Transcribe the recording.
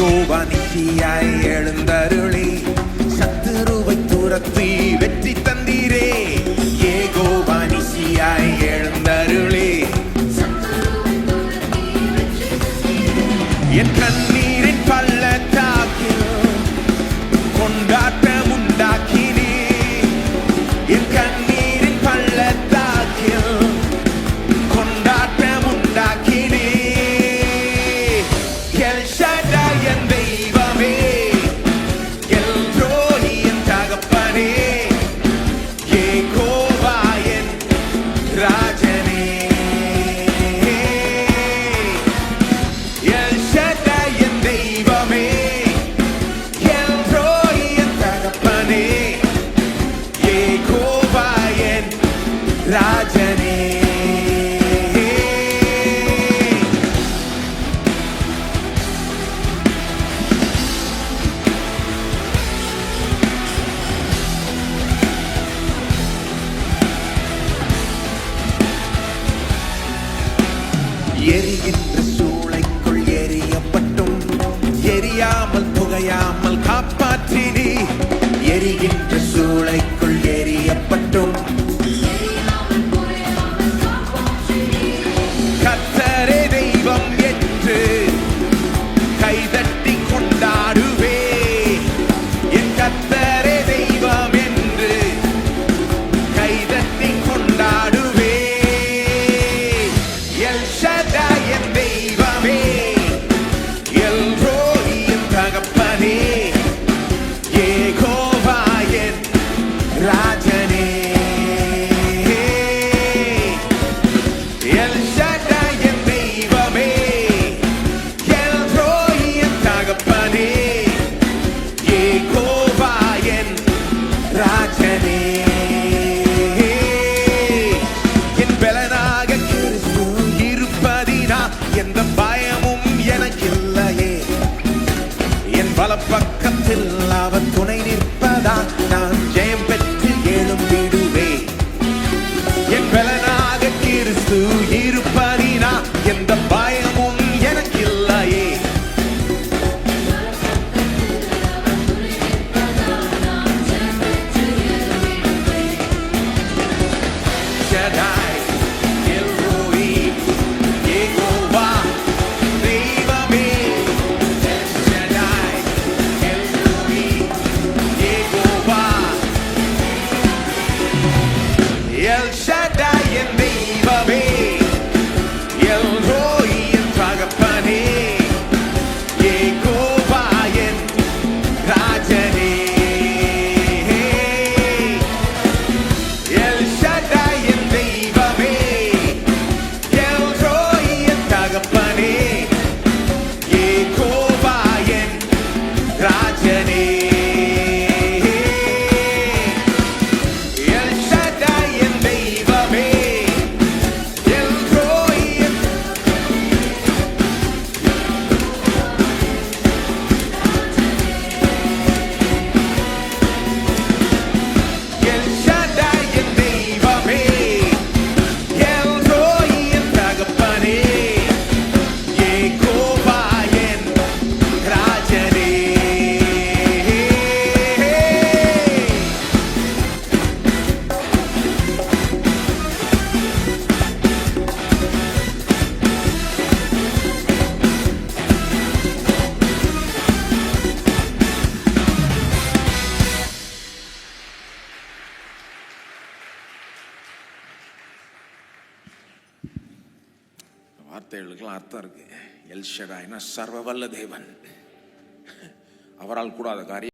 ஏகோவானியாய் எழுந்தருளி சத்துருவை துரத்தி day in me. வார்த்தைகளுக்கெல்லாம் அர்த்தம் இருக்கு. எல்ஷடாய்னா சர்வவல்ல தேவன் அவரால் கூடாத காரியம்